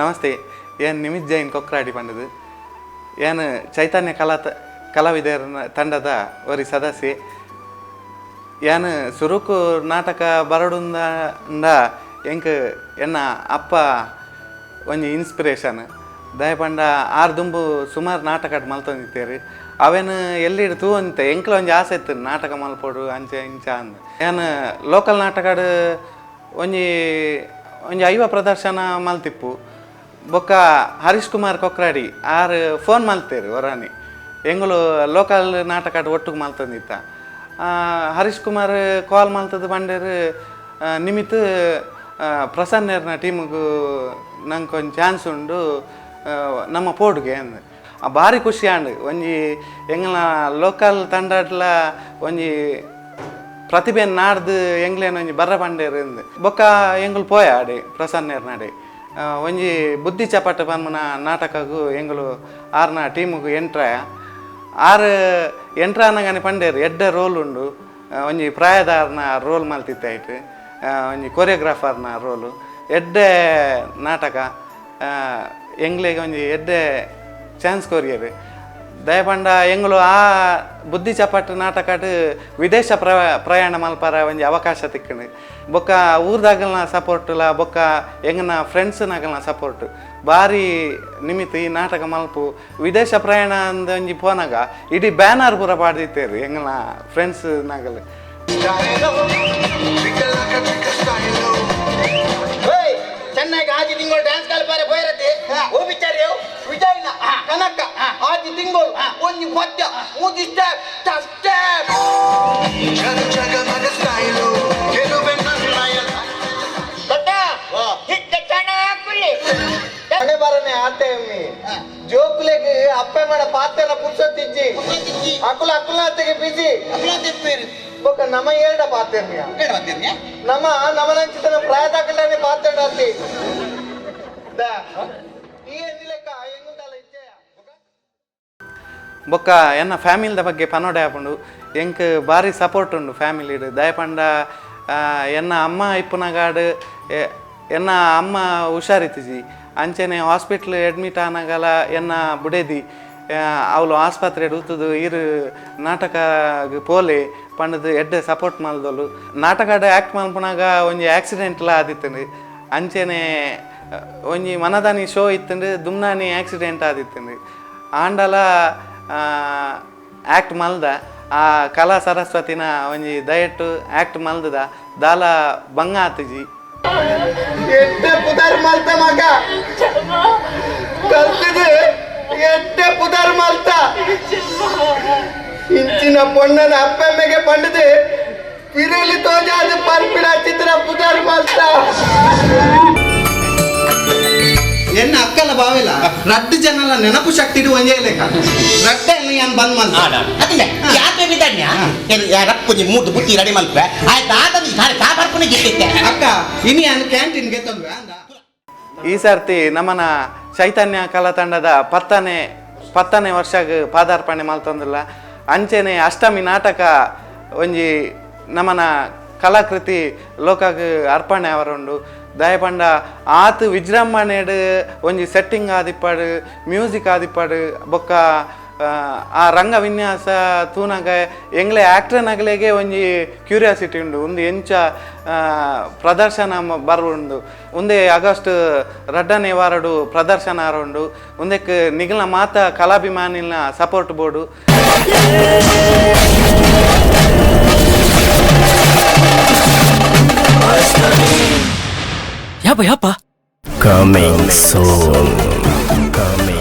ನಮಸ್ತೆ, ಏನು ನಿಮಿತ್ ಜೈನ್ ಕೊಕ್ರಾಡಿ ಪಂಡದು ಏನು ಚೈತನ್ಯ ಕಲಾ ಕಲಾವಿದರ ತಂಡದ ಒರಿ ಸದಸ್ಯೆ? ಏನು ಸುರುಕು ನಾಟಕ ಬರಡುಂದ ಎಂಕ್ ಎನ್ನ ಅಪ್ಪ ಒಂಜಿ ಇನ್ಸ್ಪಿರೇಷನ್ ದಯಪಂಡ ಆರು ದುಂಬು ಸುಮಾರು ನಾಟಕ ಮಲ್ತೊಂದಿತ್ತೇರಿ. ಅವೇನು ಎಲ್ಲಿಡ್ ತೂ ಅಂತ ಎಂಕ್ಲ ಒಂಜಿ ಆಸೆ ಇತ್ತು, ನಾಟಕ ಮಲ್ಪೋಡು, ಅಂಚೆ ಇಂಚ ಅಂದ. ಏನು ಲೋಕಲ್ ನಾಟಕಡ್ ಒಂಜಿ ಒಂಜಿ ಐವ ಪ್ರದರ್ಶನ ಮಲ್ತಿಪ್ಪು. ಬೊಕ್ಕ ಹರೀಶ್ ಕುಮಾರ್ ಕೊಕ್ರಾಡಿ ಆರು ಫೋನ್ ಮಾಲ್ತೇರಿ ಹೊರಾನಿ ಎಂಗಳು ಲೋಕಲ್ ನಾಟಕ ಒಟ್ಟಿಗೆ ಮಲ್ತಂದಿತ್ತ. ಹರೀಶ್ ಕುಮಾರ್ ಕಾಲ್ ಮಾಲ್ತದ ಬಂಡೇರು ನಿಮಿತ್ ಪ್ರಸನ್ನರ್ನ ಟೀಮ್ಗೂ ನಂಗೆ ಒಂದು ಚಾನ್ಸ್ ಉಂಡು ನಮ್ಮ ಪೋಡ್ಗೆ ಅಂದ. ಭಾರಿ ಖುಷಿ ಆಂಡ್ ಒಂಜಿ ಎಂಗ್ಲ ಲೋಕಲ್ ತಂಡಾಡ್ಲ ಒಂಜಿ ಪ್ರತಿಭೆ ನಾಡ್ದು ಎಂಗ್ಲೇನು ಒಂಜಿ ಬರ್ರ ಬಂಡೇರು ಬೊಕ್ಕ ಎಂಗ್ಲು ಪೋಯ ಆಡಿ ಪ್ರಸನ್ನರ್ ನಾಡೆ ಆ, ಒಂಜಿ ಬುದ್ಧಿ ಚಪಾಟ ಪನ್ಮನ ನಾಟಕಗು ಎಂಗಳು ಆರ್ನ ಟೀಮುಗೂ ಎಂಟ್ರ. ಆರು ಎಂಟ್ರ ಅನ್ನಗಾನೆ ಪಂಡೇರು ಎಡ್ಡ ರೋಲ್ ಉಂಡು. ಒಂಜಿ ಪ್ರಾಯದಾರ್ನ ರೋಲ್ ಮಲ್ತಿತ್ತಾಯ್ತು ಆ, ಒಂಜಿ ಕೊರಿಯೋಗ್ರಾಫರ್ನ ರೋಲು. ಎಡ್ಡೆ ನಾಟಕ ಎಂಗ್ಲಿಗೆ ಒಂಜಿ ಎಡ್ಡೆ ಚಾನ್ಸ್ ಕೊರಿಯರು ದಯಪಂಡ ಎಂಗಳು ಆ ಬುದ್ಧಿ ಚಪಾಟ್ ನಾಟಕಡ್ ವಿದೇಶ ಪ್ರ, ಪ್ರಯಾಣ ಮಲ್ಪರ ಒಂಜಿ ಅವಕಾಶ ತಿಕ್ಕಂಡು ಬೊಕ್ಕ ಊರ್ದಾಗಲ್ನ ಸಪೋರ್ಟ್ಲ ಬೊಕ್ಕ ಎಂಗನ ಫ್ರೆಂಡ್ಸ್ನಾಗಲ್ನ ಸಪೋರ್ಟ್ ಭಾರಿ ನಿಮಿತ್ತ ಈ ನಾಟಕ ಮಲ್ಪು. ವಿದೇಶ ಪ್ರಯಾಣ ಅಂದ ಒಂಜಿ ಪೋನಾಗ ಇಡೀ ಬ್ಯಾನರ್ ಪೂರ ಪಾಡ್ದಿತ್ತೇರಿ ಎಂಗನ ಫ್ರೆಂಡ್ಸ್ ಬಿಚಾರಿ ವಿಜಯನ ಕನಕ. ಆಜಿ ತಿಂಗಳು. ಒಂದು ಪದ್ಯ. ಮೂಜಿ ಸ್ಟೆಪ್ ಕುಳ್ಳಿ ಮನೆ ಬರನೆ ಆತೆ ಅಮ್ಮಿ ಜೋಕುಲೆಗೆ ಅಪ್ಪೆ ಮಾಡ ಪಾತ್ರೆನ ಪುರ್ಸೊತ್ತಿಜ್ಜಿ ಅಕುಲ ಅಕುಲ ಅತ್ತೆಗೆ ಬಿಜಿ ಬೊಕ್ಕ ನಮ ಏಡ ಪಾತ್ರೆನ್ಯ ನಮ ನಮನಂಚಿತನ ಪ್ರಾಯದಾಕಂಡನೆ ಪಾತ್ರೆ ಅತ್ತಿ ಬೊಕ್ಕ ಎನ್ನ ಫ್ಯಾಮಿಲಿದ ಬಗ್ಗೆ ಪನೋಡೆ ಆಪುಂಡು ಎಂಕ್ ಭಾರಿ ಸಪೋರ್ಟ್ ಉಂಡು ಫ್ಯಾಮಿಲಿಡ್ ದಯಪಂಡ ಎನ್ನ ಅಮ್ಮ ಇಪ್ಪುನಗಾಡು ಎನ್ನ ಅಮ್ಮ ಹುಷಾರಿತ್ತಿಜಿ ಅಂಚೆನೆ ಹಾಸ್ಪಿಟ್ಲ್ ಅಡ್ಮಿಟ್ ಆನಗಲ ಎನ್ನ ಬುಡೇದಿ ಅವಳು ಆಸ್ಪತ್ರೆ ಉತ್ತದು ಇರು ನಾಟಕ ಪೋಲೆ, ಪಂಡದು ಎಡ್ಡೆ ಸಪೋರ್ಟ್ ಮಲ್ದೊಲು. ನಾಟಕ ಆಕ್ಟ್ ಮಲ್ಪನಾಗ ಒಂಜಿ ಆಕ್ಸಿಡೆಂಟ್ಲ ಆದಿತ್ತಂಡು. ಅಂಚೆನೆ ಒಂಜಿ ಮನದಾನಿ ಶೋ ಇತ್ತಂದ್ರೆ ದುಮ್ನಾನಿ ಆಕ್ಸಿಡೆಂಟ್ ಆದಿತ್ತು ಆಂಡಲ ಆ್ಯಕ್ಟ್ ಮಲ್ದ, ಆ ಕಲಾ ಸರಸ್ವತಿನ ಒಂಜಿ ದಯಟ್ಟು ಆ್ಯಕ್ಟ್ ಮಲ್ದದ, ದಾಲ ಬಂಗ ಆತಜಿ. ಇಂಚಿನ ಪೊಣ್ಣನ ಅಪ್ಪಮ್ಮೆಗೆ ಪಂಡದೆ ಪಿರಲಿ ತೋಜಾದ ಪರ್ಪಿಡ ಚಿತ್ರ ಪುದರ್ ಮಲ್ತ. ಎನ್ನ ಅಕ್ಕಲ ಬಾವೆಲ ರಡ್ಡ್ ಜನಲ ನೆನಪು ಶಕ್ತಿ ಇಡು ಒಂದೇ ಲೆಕ್ಕ ರಡ್ಡ ಏನ್ ಬಂದ್ ಮಲ್ತ ಅದಿಲ್ಲ ಯಾಕೆ ಬಿದ್ದಾಡ್ಯ ರಪ್ಪುಜಿ ಮೂಟು ಬುತ್ತಿ ರೆಡಿ ಮಲ್ಪೆ ಆಯ್ತು? ಗಿಟ್ಟಿತ್ತೆ ಅಕ್ಕ ಇನಿ ಅನ್ ಕ್ಯಾಂಟೀನ್ಗೆ ಗೆ ಅಂದ? ಈ ಸರ್ತಿ ನಮ್ಮನ ಚೈತನ್ಯ ಕಲಾ ತಂಡದ ಪತ್ತನೇ ಪತ್ತನೇ ವರ್ಷಕ್ಕೆ ಪಾದಾರ್ಪಣೆ ಮಾಡ್ತಂದಿಲ್ಲ ಅಂಚೆನೆ ಅಷ್ಟಮಿ ನಾಟಕ ಒಂಜಿ ನಮ್ಮನ ಕಲಾಕೃತಿ ಲೋಕಕ್ಕೆ ಅರ್ಪಣೆ ಅವರುಂಡು. ದಯಪಂಡ ಆತು ವಿಜೃಂಭಣೆಡ್ ಒಂಜಿ ಸೆಟ್ಟಿಂಗ್ ಆದಿಪ್ಪಡು ಮ್ಯೂಸಿಕ್ ಆದಿಪ್ಪಡು ಬೊಕ್ಕ ಆ, ರಂಗ ವಿನ್ಯಾಸ ತೂನಗ ಎಂಗ್ಲೆ ಆಕ್ಟರ್ನಗಲೆಗೆ ಒಂಜಿ ಕ್ಯೂರಿಯಾಸಿಟಿ ಉಂಡು. ಒಂದು ಎಂಚ ಪ್ರದರ್ಶನ ಬರುಂಡು ಒಂದೇ ಆಗಸ್ಟ್ ರಡ್ಡನೇ ವಾರಡು ಪ್ರದರ್ಶನ ಆರುಂಡು ಒಂದಕ್ಕೆ ನಿಗಲ ಮಾತ ಕಲಾಭಿಮಾನಿನ ಸಪೋರ್ಟ್ ಬೋರ್ಡು ಯಪ್ಪ ಯಪ್ಪ Coming soon. Coming